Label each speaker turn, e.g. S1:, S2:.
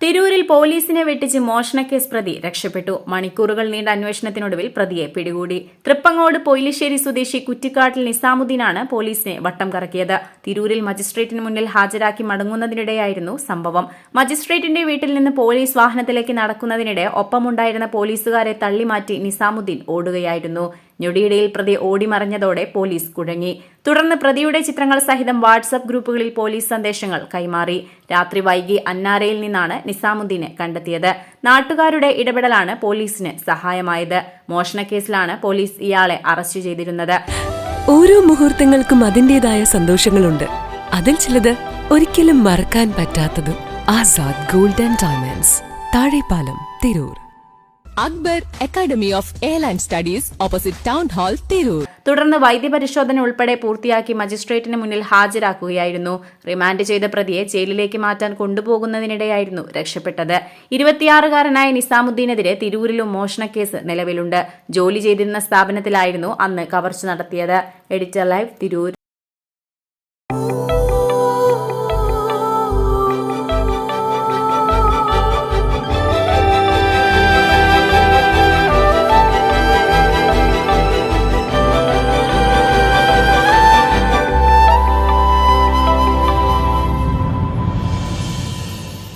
S1: തിരൂരിൽ പോലീസിനെ വെട്ടിച്ച് മോഷണക്കേസ് പ്രതി രക്ഷപ്പെട്ടു. മണിക്കൂറുകൾ നീണ്ട അന്വേഷണത്തിനൊടുവിൽ പ്രതിയെ പിടികൂടി. തൃപ്പങ്ങോട് പൊയിലിശ്ശേരി സ്വദേശി കുറ്റിക്കാട്ടിൽ നിസാമുദ്ദീനാണ് പോലീസിനെ വട്ടം കറക്കിയത്. തിരൂരിൽ മജിസ്ട്രേറ്റിന് മുന്നിൽ ഹാജരാക്കി മടങ്ങുന്നതിനിടെയായിരുന്നു സംഭവം. മജിസ്ട്രേറ്റിന്റെ വീട്ടിൽ നിന്ന് പോലീസ് വാഹനത്തിലേക്ക് നടക്കുന്നതിനിടെ ഒപ്പമുണ്ടായിരുന്ന പോലീസുകാരെ തള്ളിമാറ്റി നിസാമുദ്ദീൻ ഓടുകയായിരുന്നു. ഞൊടിയിടയിൽ പ്രതി ഓടിമറഞ്ഞതോടെ പോലീസ് കുഴങ്ങി. തുടർന്ന് പ്രതിയുടെ ചിത്രങ്ങൾ സഹിതം വാട്സ്ആപ്പ് ഗ്രൂപ്പുകളിൽ പോലീസ് സന്ദേശങ്ങൾ കൈമാറി. രാത്രി വൈകി അന്നാരയിൽ നിന്നാണ് നിസാമുദ്ദീനെ കണ്ടെത്തിയത്. നാട്ടുകാരുടെ ഇടപെടലാണ് പോലീസിന് സഹായമായത്. മോഷണക്കേസിലാണ് പോലീസ് ഇയാളെ അറസ്റ്റ് ചെയ്തിരുന്നത്.
S2: ഓരോ മുഹൂർത്തങ്ങൾക്കും അതിന്റെതായ സന്തോഷങ്ങളുണ്ട്. അതിൽ ചിലത് ഒരിക്കലും മറക്കാൻ പറ്റാത്തതും. Azad golden diamonds. Thazhepalam Tirur.
S3: Akbar academy of airline studies opposite town hall Tirur.
S1: തുടർന്ന് വൈദ്യപരിശോധന ഉൾപ്പെടെ പൂർത്തിയാക്കി മജിസ്ട്രേറ്റിന് മുന്നിൽ ഹാജരാക്കുകയായിരുന്നു. റിമാൻഡ് ചെയ്ത പ്രതിയെ ജയിലിലേക്ക് മാറ്റാൻ കൊണ്ടുപോകുന്നതിനിടെയായിരുന്നു രക്ഷപ്പെട്ടത്. ഇരുപത്തിയാറുകാരനായ നിസാമുദ്ദീനെതിരെ തിരൂരിലും മോഷണക്കേസ് നിലവിലുണ്ട്. ജോലി ചെയ്തിരുന്ന സ്ഥാപനത്തിലായിരുന്നു അന്ന് കവർച്ച നടത്തിയത്. Editor live Tirur.